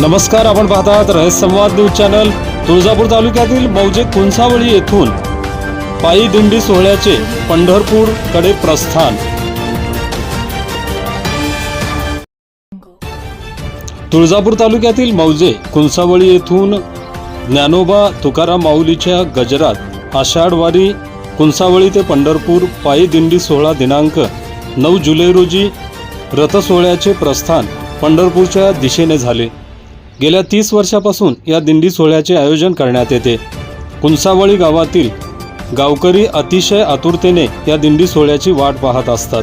नमस्कार आपण पाहतात रहस्य संवाद न्यूज चॅनल. तुळजापूर तालुक्यातील मौजे कुंसावळी येथून पायी दिंडी सोहळ्याचे पंढरपूरकडे प्रस्थान. तुळजापूर तालुक्यातील मौजे कुंसावळी येथून ज्ञानोबा तुकाराम माऊलीच्या गजरात आषाढवारी कुंसावळी ते पंढरपूर पायी दिंडी सोहळा दिनांक नऊ जुलै रोजी रथसोहळ्याचे प्रस्थान पंढरपूरच्या दिशेने झाले. गेल्या तीस वर्षापासून या दिंडी सोहळ्याचे आयोजन करण्यात येते. कुंसावळी गावातील गावकरी अतिशय आतुरतेने या दिंडी सोहळ्याची वाट पाहत असतात.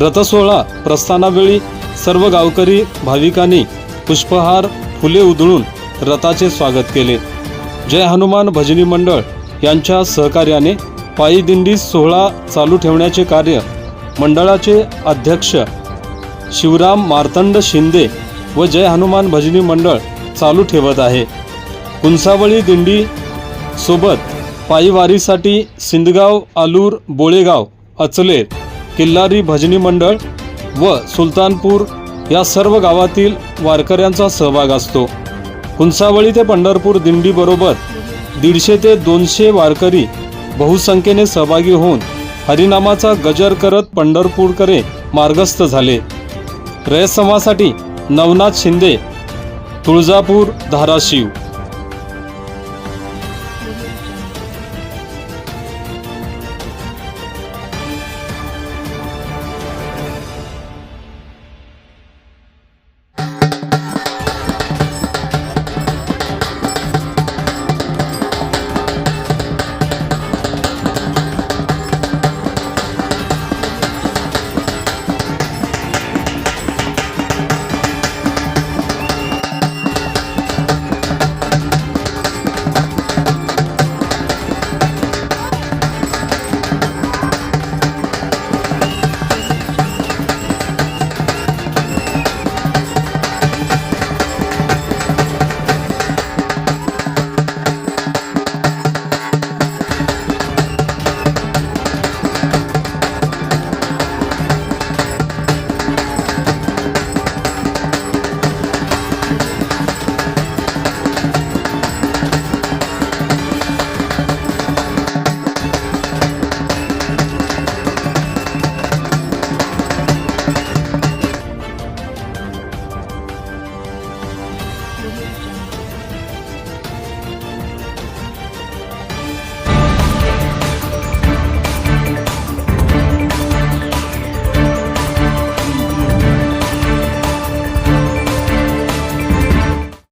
रथसोहळा प्रस्थानावेळी सर्व गावकरी भाविकांनी पुष्पहार फुले उधळून रथाचे स्वागत केले. जय हनुमान भजनी मंडळ यांच्या सहकार्याने पायी दिंडी सोहळा चालू ठेवण्याचे कार्य मंडळाचे अध्यक्ष शिवराम मार्तंड शिंदे व जय हनुमान भजनी मंडळ चालू ठेवत आहे. कुंसावळी दिंडी सोबत पायीवारीसाठी सिंदगाव आलूर बोळेगाव अचले किल्लारी भजनी मंडळ व सुलतानपूर या सर्व गावातील वारकऱ्यांचा सहभाग असतो. कुंसावळी ते पंढरपूर दिंडीबरोबर दीडशे ते दोनशे वारकरी बहुसंख्येने सहभागी होऊन हरिनामाचा गजर करत पंढरपूरकडे मार्गस्थ झाले. रयसमासाठी नवनाथ शिंदे तुळजापूर धाराशिव.